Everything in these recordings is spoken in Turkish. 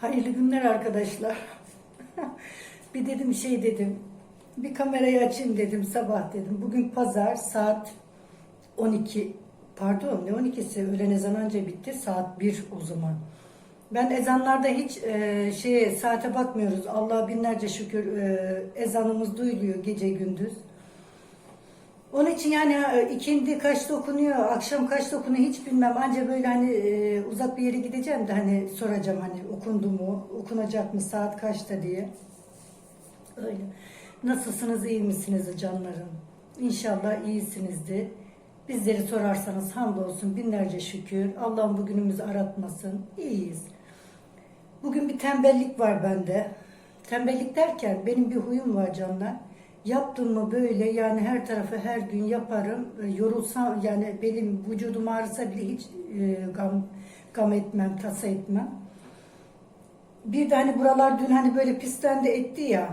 Hayırlı günler arkadaşlar. bir dedim şey dedim. Bir kamerayı açayım dedim sabah dedim. Bugün pazar saat 12 pardon ne 12'si öğlen ezan anca bitti saat 1 o zaman. Ben ezanlarda hiç e, şeye saate bakmıyoruz. Allah'a binlerce şükür e, ezanımız duyuluyor gece gündüz. Onun için yani e, ikindi kaçta okunuyor, akşam kaçta okunuyor hiç bilmem. Anca böyle hani e, uzak bir yere gideceğim de hani soracağım hani okundu mu, okunacak mı, saat kaçta diye. Öyle. Nasılsınız, iyi misiniz canlarım? İnşallah iyisinizdir. Bizleri sorarsanız hamdolsun binlerce şükür. Allah'ım bugünümüzü aratmasın. İyiyiz. Bugün bir tembellik var bende. Tembellik derken benim bir huyum var canlar. Yaptım mı böyle yani her tarafı her gün yaparım. E, Yorulsam yani benim vücudum ağrısa bile hiç e, gam, gam etmem, tasa etmem. Bir de hani buralar dün hani böyle pislendi etti ya.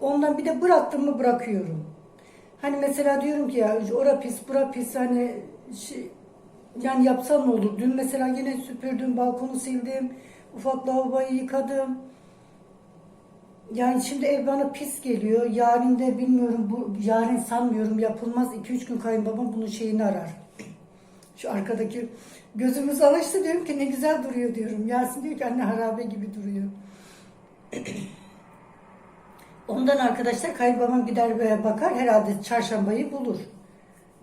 Ondan bir de bıraktım mı bırakıyorum. Hani mesela diyorum ki ya ora pis, bura pis hani şey, yani yapsam ne olur? Dün mesela yine süpürdüm, balkonu sildim, ufak lavaboyu yıkadım. Yani şimdi ev bana pis geliyor. Yarın da bilmiyorum, bu yarın sanmıyorum yapılmaz. 2-3 gün kayınbabam bunun şeyini arar. Şu arkadaki gözümüz alıştı diyorum ki ne güzel duruyor diyorum. Yasin diyor ki anne harabe gibi duruyor. Ondan arkadaşlar kayınbabam gider ve bakar herhalde çarşambayı bulur.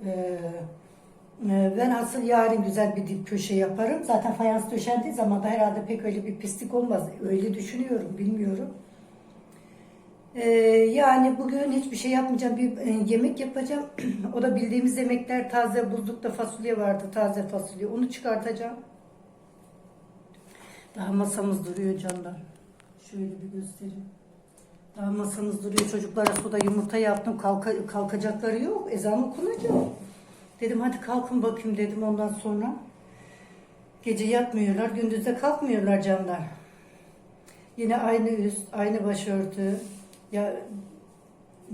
Ee, e, ben asıl yarın güzel bir dip köşe yaparım. Zaten fayans döşendiği zaman da herhalde pek öyle bir pislik olmaz. Öyle düşünüyorum, bilmiyorum. Ee, yani bugün hiçbir şey yapmayacağım. Bir e, yemek yapacağım. o da bildiğimiz yemekler taze buzlukta fasulye vardı. Taze fasulye. Onu çıkartacağım. Daha masamız duruyor canlar. Şöyle bir göstereyim. Daha masamız duruyor. Çocuklara suda yumurta yaptım. Kalka, kalkacakları yok. Ezan okunacak. Dedim hadi kalkın bakayım dedim ondan sonra. Gece yatmıyorlar. Gündüzde kalkmıyorlar canlar. Yine aynı üst, aynı başörtü. Ya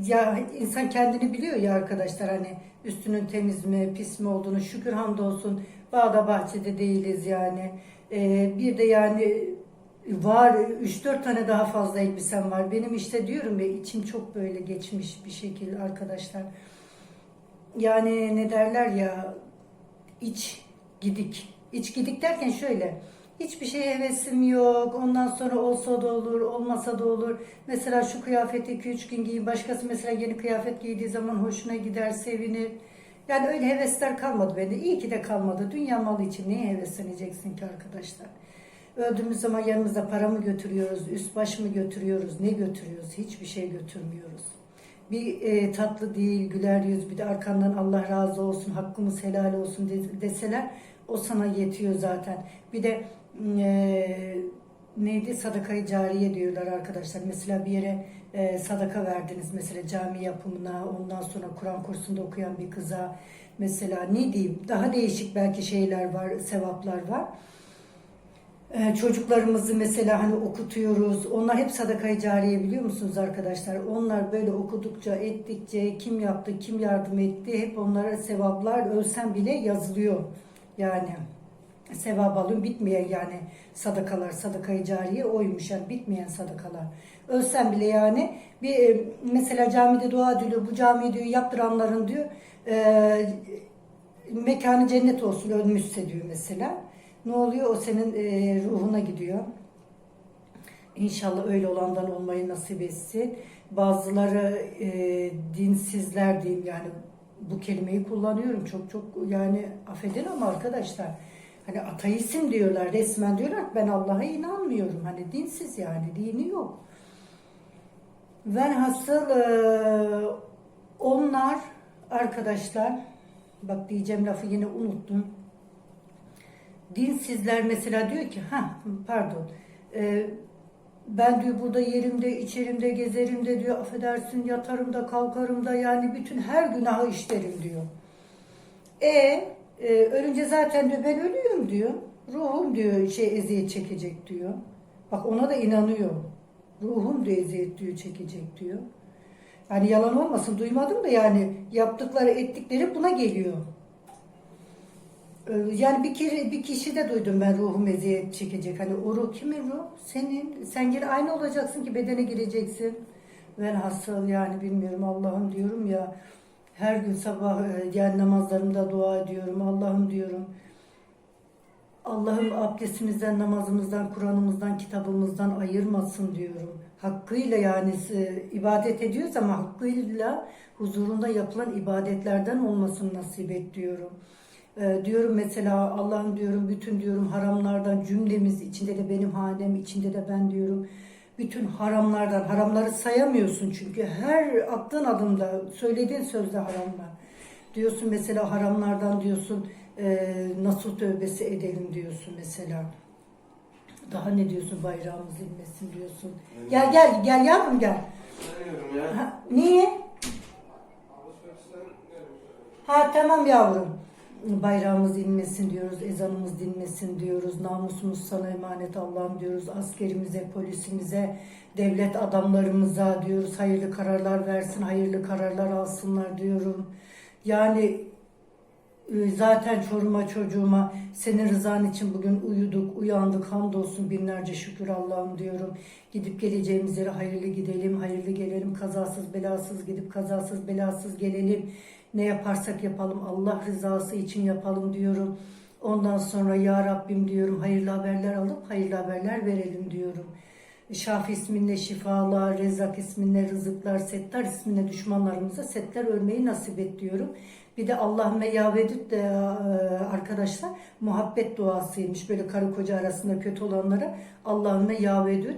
ya insan kendini biliyor ya arkadaşlar hani üstünün temiz mi pis mi olduğunu şükür hamdolsun bağda bahçede değiliz yani. Ee, bir de yani var 3-4 tane daha fazla elbisem var. Benim işte diyorum ya içim çok böyle geçmiş bir şekilde arkadaşlar. Yani ne derler ya iç gidik. İç gidik derken şöyle Hiçbir şeye hevesim yok. Ondan sonra olsa da olur, olmasa da olur. Mesela şu kıyafeti 2-3 gün giyin. Başkası mesela yeni kıyafet giydiği zaman hoşuna gider, sevinir. Yani öyle hevesler kalmadı bende. İyi ki de kalmadı. Dünya malı için neye hevesleneceksin ki arkadaşlar? Öldüğümüz zaman yanımızda para mı götürüyoruz, üst baş mı götürüyoruz, ne götürüyoruz? Hiçbir şey götürmüyoruz. Bir e, tatlı değil, güler yüz, bir de arkandan Allah razı olsun, hakkımız helal olsun de- deseler o sana yetiyor zaten. Bir de e, neydi sadakayı cariye diyorlar arkadaşlar. Mesela bir yere e, sadaka verdiniz mesela cami yapımına ondan sonra Kur'an kursunda okuyan bir kıza mesela ne diyeyim daha değişik belki şeyler var sevaplar var. E, çocuklarımızı mesela hani okutuyoruz. Onlar hep sadakayı cariye biliyor musunuz arkadaşlar? Onlar böyle okudukça, ettikçe kim yaptı, kim yardım etti hep onlara sevaplar ölsen bile yazılıyor. Yani sevap alın bitmeyen yani sadakalar, sadakayı cariye oymuş yani bitmeyen sadakalar. Ölsem bile yani bir e, mesela camide dua ediliyor. Bu camiyi diyor yaptıranların diyor e, mekanı cennet olsun ölmüşse diyor mesela. Ne oluyor? O senin e, ruhuna gidiyor. İnşallah öyle olandan olmayı nasip etsin. Bazıları e, dinsizler diyeyim yani bu kelimeyi kullanıyorum çok çok yani affedin ama arkadaşlar hani ateistim diyorlar resmen diyorlar ben Allah'a inanmıyorum hani dinsiz yani dini yok. Ben hasıl e, onlar arkadaşlar bak diyeceğim lafı yine unuttum. Dinsizler mesela diyor ki ha pardon e, ben diyor burada yerimde, içerimde, gezerimde diyor, affedersin yatarım da kalkarım da yani bütün her günahı işlerim diyor. E, e ölünce zaten diyor ben ölüyorum diyor. Ruhum diyor şey eziyet çekecek diyor. Bak ona da inanıyor. Ruhum diyor eziyet diyor çekecek diyor. Yani yalan olmasın duymadım da yani yaptıkları ettikleri buna geliyor. Ee, Yani bir kere bir kişi de duydum ben ruhum eziyet çekecek. Hani o ruh kimin ruh? Senin. Sen geri aynı olacaksın ki bedene gireceksin. Ben hasıl yani bilmiyorum Allah'ım diyorum ya. Her gün sabah e, yani namazlarımda dua ediyorum. Allah'ım diyorum. Allah'ım abdestimizden, namazımızdan, Kur'an'ımızdan, kitabımızdan ayırmasın diyorum. Hakkıyla yani e, ibadet ediyoruz ama hakkıyla huzurunda yapılan ibadetlerden olmasını nasip et diyorum. E, diyorum mesela Allah'ım diyorum bütün diyorum haramlardan cümlemiz içinde de benim hanem içinde de ben diyorum. Bütün haramlardan haramları sayamıyorsun çünkü her attığın adımda söylediğin sözde haramlar. Diyorsun mesela haramlardan diyorsun e, nasıl tövbesi edelim diyorsun mesela. Daha ne diyorsun bayrağımız inmesin diyorsun. Gel gel gel yavrum gel. Ya. Ha, niye? Ha tamam yavrum. Bayrağımız inmesin diyoruz, ezanımız dinmesin diyoruz, namusumuz sana emanet Allah'ım diyoruz, askerimize, polisimize, devlet adamlarımıza diyoruz, hayırlı kararlar versin, hayırlı kararlar alsınlar diyorum. Yani e, zaten çoruma çocuğuma senin rızan için bugün uyuduk, uyandık, hamdolsun binlerce şükür Allah'ım diyorum. Gidip geleceğimiz yere hayırlı gidelim, hayırlı gelelim, kazasız belasız gidip kazasız belasız gelelim. Ne yaparsak yapalım Allah rızası için yapalım diyorum. Ondan sonra ya Rabbim diyorum hayırlı haberler alıp hayırlı haberler verelim diyorum. Şafi isminle şifalar, Rezzak isminle rızıklar, Settar isminle düşmanlarımıza setler örmeyi nasip et diyorum. Bir de Allahümme ya vedüt de e, arkadaşlar muhabbet duasıymış. Böyle karı koca arasında kötü olanlara Allahümme ya vedüt.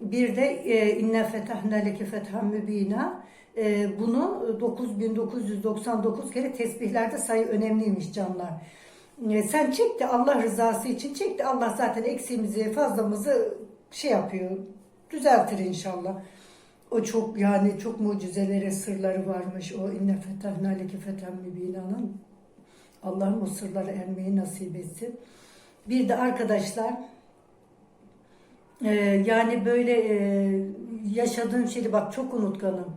Bir de e, inne fetahne leke fethan mübina. E, bunu 9999 kere tesbihlerde sayı önemliymiş canlar. E, sen çek de Allah rızası için çek de Allah zaten eksiğimizi fazlamızı şey yapıyor düzeltir inşallah. O çok yani çok mucizelere sırları varmış. O inne fetahna leke fethan mübina'nın. Allah'ım o sırları ermeyi nasip etsin. Bir de arkadaşlar e, yani böyle e, yaşadığım şeyi bak çok unutkanım.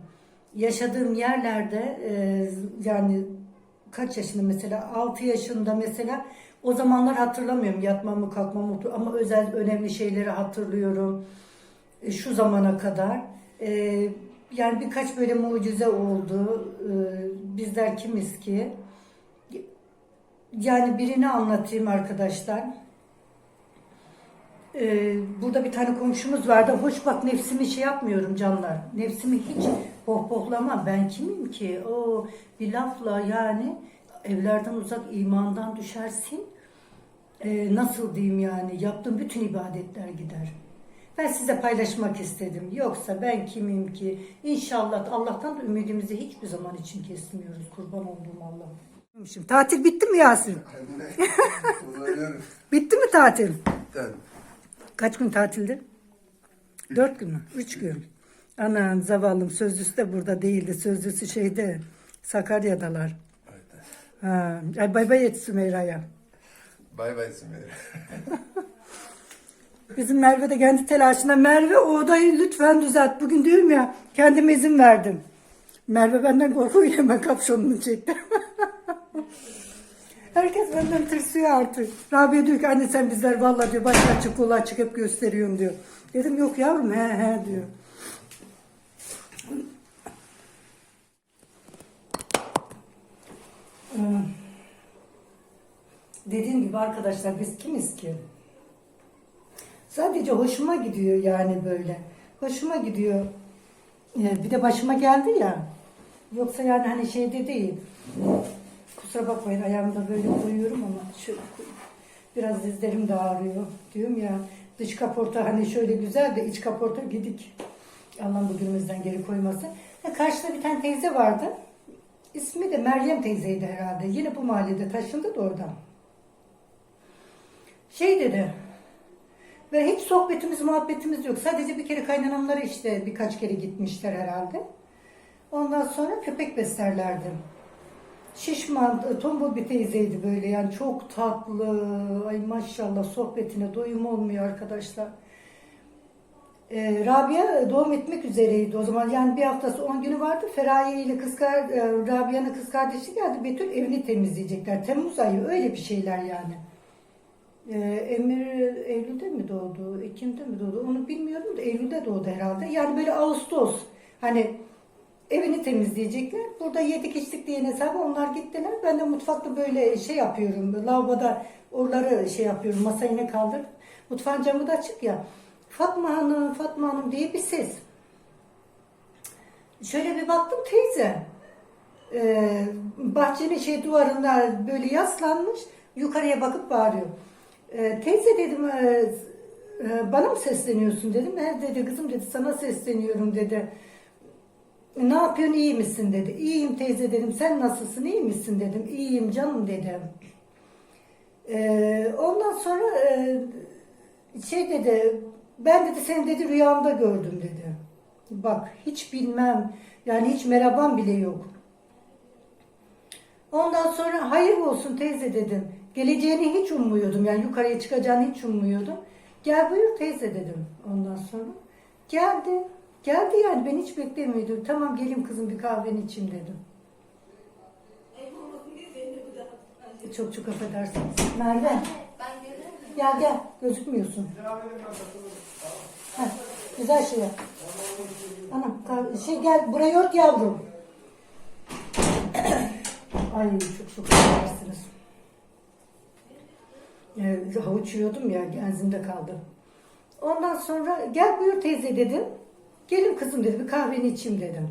Yaşadığım yerlerde e, yani kaç yaşında mesela? 6 yaşında mesela. O zamanlar hatırlamıyorum. Yatmamı kalkmamı ama özel önemli şeyleri hatırlıyorum. E, şu zamana kadar. E, yani birkaç böyle mucize oldu. E, bizler kimiz ki? Yani birini anlatayım arkadaşlar. E, burada bir tane komşumuz vardı. Hoş bak nefsimi şey yapmyorum canlar. Nefsimi hiç pohpohlamam ben kimim ki o bir lafla yani evlerden uzak imandan düşersin Ee, nasıl diyeyim yani yaptığım bütün ibadetler gider. Ben size paylaşmak istedim. Yoksa ben kimim ki? İnşallah Allah'tan da ümidimizi hiçbir zaman için kesmiyoruz. Kurban olduğum Allah. Şimdi tatil bitti mi Yasin? Bitti mi tatil? Ben. Kaç gün tatildi? Dört gün mü? Üç gün. Anan zavallım sözlüsü de burada değildi. Sözlüsü şeyde Sakarya'dalar. Ha, ay bay bay et Sümeyra'ya. Bay bay Sümeyye. Bizim Merve de kendi telaşında Merve o odayı lütfen düzelt. Bugün diyorum ya kendime izin verdim. Merve benden korkuyor hemen kapşonunu çekti. Herkes benden tırsıyor artık. Rabia diyor ki anne sen bizler vallahi diyor başına açık kolu açık hep gösteriyorsun diyor. Dedim yok yavrum he he diyor. Dediğim gibi arkadaşlar biz kimiz ki? Sadece hoşuma gidiyor yani böyle. Hoşuma gidiyor. Ee, Bir de başıma geldi ya. Yoksa yani hani şeyde değil. Kusura bakmayın ayağımda böyle koyuyorum ama şu biraz dizlerim de ağrıyor. Diyorum ya dış kaporta hani şöyle güzel de iç kaporta gidik. Allah bugünümüzden geri koymasın. Karşıda bir tane teyze vardı. İsmi de Meryem teyzeydi herhalde. Yine bu mahallede taşındı da oradan. Şey dedi. Ve hiç sohbetimiz, muhabbetimiz yok. Sadece bir kere kaynanamları işte birkaç kere gitmişler herhalde. Ondan sonra köpek beslerlerdi. Şişman, tombul bir teyzeydi böyle yani çok tatlı. Ay maşallah sohbetine doyum olmuyor arkadaşlar. E, Rabia doğum etmek üzereydi o zaman. Yani bir haftası 10 günü vardı. Feraye ile kız e, Rabia'nın kız kardeşi geldi. Betül evini temizleyecekler. Temmuz ayı öyle bir şeyler yani. E, Emir Eylül'de mi doğdu? Ekim'de mi doğdu? Onu bilmiyorum da Eylül'de doğdu herhalde. Yani böyle Ağustos. Hani evini temizleyecekler. Burada yedik içtik diye hesabı onlar gittiler. Ben de mutfakta böyle şey yapıyorum. Lavaboda oraları şey yapıyorum. Masayı ne kaldır. Mutfağın camı da açık ya. Fatma Hanım, Fatma Hanım diye bir ses. Şöyle bir baktım teyze. Ee, bahçenin şey duvarında böyle yaslanmış. Yukarıya bakıp bağırıyor. Ee, teyze dedim e, e, bana mı sesleniyorsun dedim. He dedi kızım dedi sana sesleniyorum dedi. Ne yapıyorsun iyi misin dedi. İyiyim teyze dedim. Sen nasılsın iyi misin dedim. İyiyim canım dedim. Ee, ondan sonra e, şey dedi. Ben dedi seni dedi rüyamda gördüm dedi. Bak hiç bilmem. Yani hiç merhabam bile yok. Ondan sonra hayır olsun teyze dedim. Geleceğini hiç ummuyordum. Yani yukarıya çıkacağını hiç ummuyordum. Gel buyur teyze dedim ondan sonra. Geldi. Geldi yani ben hiç beklemiyordum. Tamam gelin kızım bir kahveni içeyim dedim. Çok çok affedersiniz. Merve. Gel gel gözükmüyorsun. Heh, güzel şey yap. Anam şey gel buraya ört yavrum. Ay çok çok affedersiniz. Ee, havuç yiyordum ya genzimde kaldı. Ondan sonra gel buyur teyze dedim. Gelin kızım dedi bir kahveni içeyim dedim.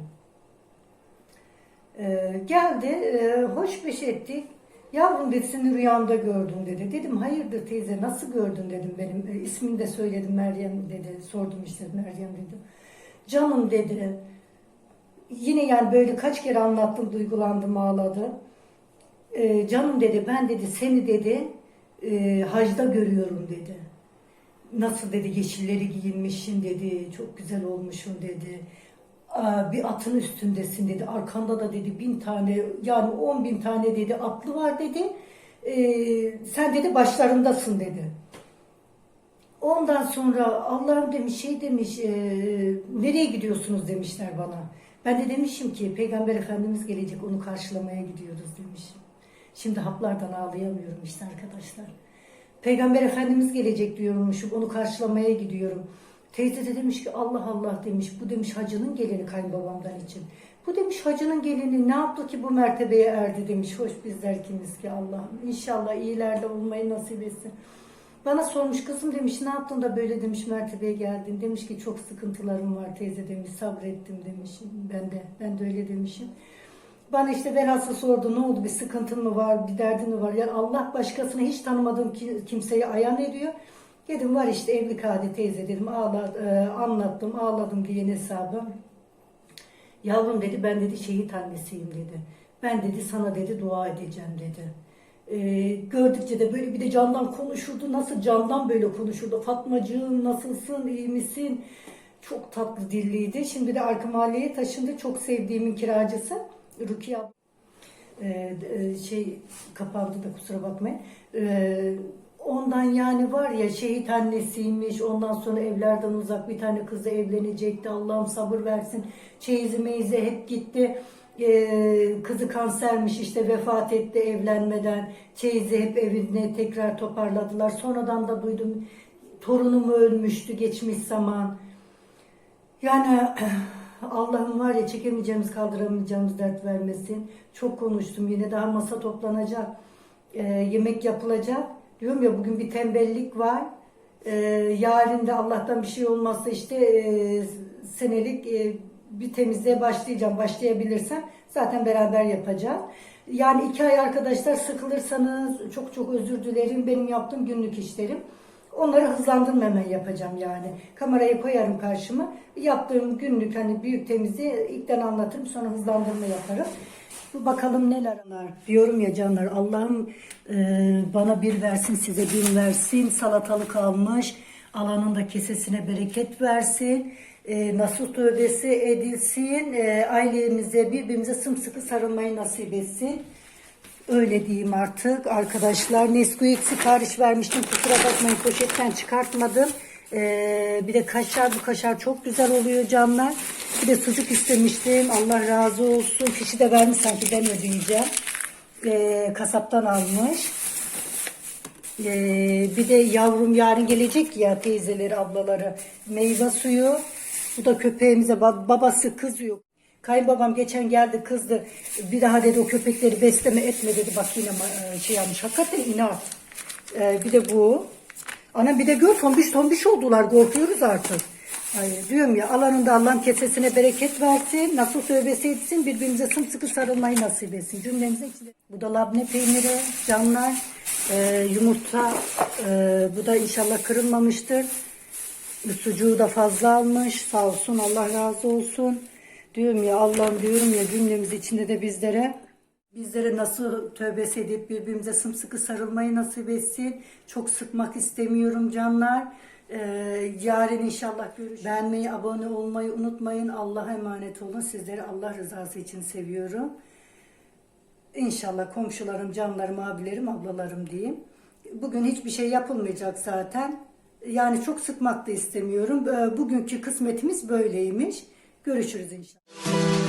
Ee, geldi, e, hoş beş ettik. Yavrum dedi seni rüyamda gördüm dedi. Dedim hayırdır teyze nasıl gördün dedim benim. E, ismini de söyledim Meryem dedi. Sordum işte Meryem dedim. Canım dedi. Yine yani böyle kaç kere anlattım duygulandım ağladı. E, canım dedi ben dedi seni dedi e, hacda görüyorum dedi. Nasıl dedi yeşilleri giyinmişsin dedi. Çok güzel olmuşsun dedi. Bir atın üstündesin dedi. Arkanda da dedi bin tane yani on bin tane dedi atlı var dedi. Ee, sen dedi başlarındasın dedi. Ondan sonra Allah'ım demiş şey demiş e, nereye gidiyorsunuz demişler bana. Ben de demişim ki Peygamber Efendimiz gelecek onu karşılamaya gidiyoruz demişim. Şimdi haplardan ağlayamıyorum işte arkadaşlar. Peygamber Efendimiz gelecek diyormuşum onu karşılamaya gidiyorum. Teyze de demiş ki Allah Allah demiş bu demiş hacının gelini kayınbabamdan için. Bu demiş hacının gelini ne yaptı ki bu mertebeye erdi demiş. Hoş bizler kimiz ki Allah'ım. İnşallah iyilerde olmayı nasip etsin. Bana sormuş kızım demiş ne yaptın da böyle demiş mertebeye geldin. Demiş ki çok sıkıntılarım var teyze demiş sabrettim demiş. Ben de ben de öyle demişim. Bana işte velhasıl sordu ne oldu bir sıkıntın mı var bir derdin mi var. Yani Allah başkasını hiç tanımadığım ki- kimseyi ayan ediyor. Dedim var işte evlilik hadi teyze dedim ağla, e, anlattım ağladım diye hesabı. Yavrum dedi ben dedi şehit annesiyim dedi. Ben dedi sana dedi dua edeceğim dedi. Ee, gördükçe de böyle bir de candan konuşurdu. Nasıl candan böyle konuşurdu. Fatmacığım nasılsın iyi misin? Çok tatlı dilliydi. Şimdi de arka mahalleye taşındı. Çok sevdiğimin kiracısı. Rukiye. Ee, şey kapandı da kusura bakmayın. Ee, ondan yani var ya şehit annesiymiş. Ondan sonra evlerden uzak bir tane kızla evlenecekti. Allah'ım sabır versin. Çeyizi meyizi hep gitti. Ee, kızı kansermiş işte vefat etti evlenmeden. Çeyizi hep evine tekrar toparladılar. Sonradan da duydum torunum ölmüştü geçmiş zaman. Yani Allah'ım var ya çekemeyeceğimiz kaldıramayacağımız dert vermesin. Çok konuştum yine daha masa toplanacak. Ee, yemek yapılacak. Diyorum ya bugün bir tembellik var. Ee, yarın da Allah'tan bir şey olmazsa işte e, senelik e, bir temizliğe başlayacağım. Başlayabilirsem zaten beraber yapacağız. Yani iki ay arkadaşlar sıkılırsanız çok çok özür dilerim. Benim yaptığım günlük işlerim. Onları hızlandırmadan yapacağım yani. Kamerayı koyarım karşıma. Yaptığım günlük hani büyük temizliği ilkten anlatırım sonra hızlandırma yaparım. Bu bakalım neler var. Diyorum ya canlar Allah'ım e, bana bir versin size bir versin. Salatalık almış. Alanın da kesesine bereket versin. E, nasuh tövbesi edilsin. E, ailemize birbirimize sımsıkı sarılmayı nasip etsin. Öyle diyeyim artık arkadaşlar. Nesquik sipariş vermiştim. Kusura bakmayın poşetten çıkartmadım. Ee, bir de kaşar. Bu kaşar çok güzel oluyor canlar. Bir de sucuk istemiştim. Allah razı olsun. Kişi de vermiş sanki ben ödeyeceğim. Ee, kasaptan almış. Ee, bir de yavrum yarın gelecek ya teyzeleri, ablaları. Meyve suyu. Bu da köpeğimize ba- babası kızıyor. Kayınbabam geçen geldi kızdı. Bir daha dedi o köpekleri besleme etme dedi. Bak yine e, şey yapmış. Hakikaten inat. Ee, bir de bu. Ana bir de gör tombiş tombiş oldular. Korkuyoruz artık. Ay, diyorum ya alanında Allah'ın kesesine bereket versin. Nasıl tövbesi etsin birbirimize sımsıkı sarılmayı nasip etsin. Cümlemize içinde. Bu da labne peyniri canlar. Ee, yumurta. ee, bu da inşallah kırılmamıştır. Sucuğu da fazla almış. Sağ olsun Allah razı olsun. Diyorum ya Allah'ım diyorum ya cümlemiz içinde de bizlere bizlere nasıl tövbesi edip birbirimize sımsıkı sarılmayı nasip etsin. Çok sıkmak istemiyorum canlar. Ee, yarın inşallah görüşürüz. Beğenmeyi, abone olmayı unutmayın. Allah'a emanet olun. Sizleri Allah rızası için seviyorum. İnşallah komşularım, canlarım, abilerim, ablalarım diyeyim. Bugün hiçbir şey yapılmayacak zaten. Yani çok sıkmak da istemiyorum. Ee, Bugünkü kısmetimiz böyleymiş. Görüşürüz inşallah.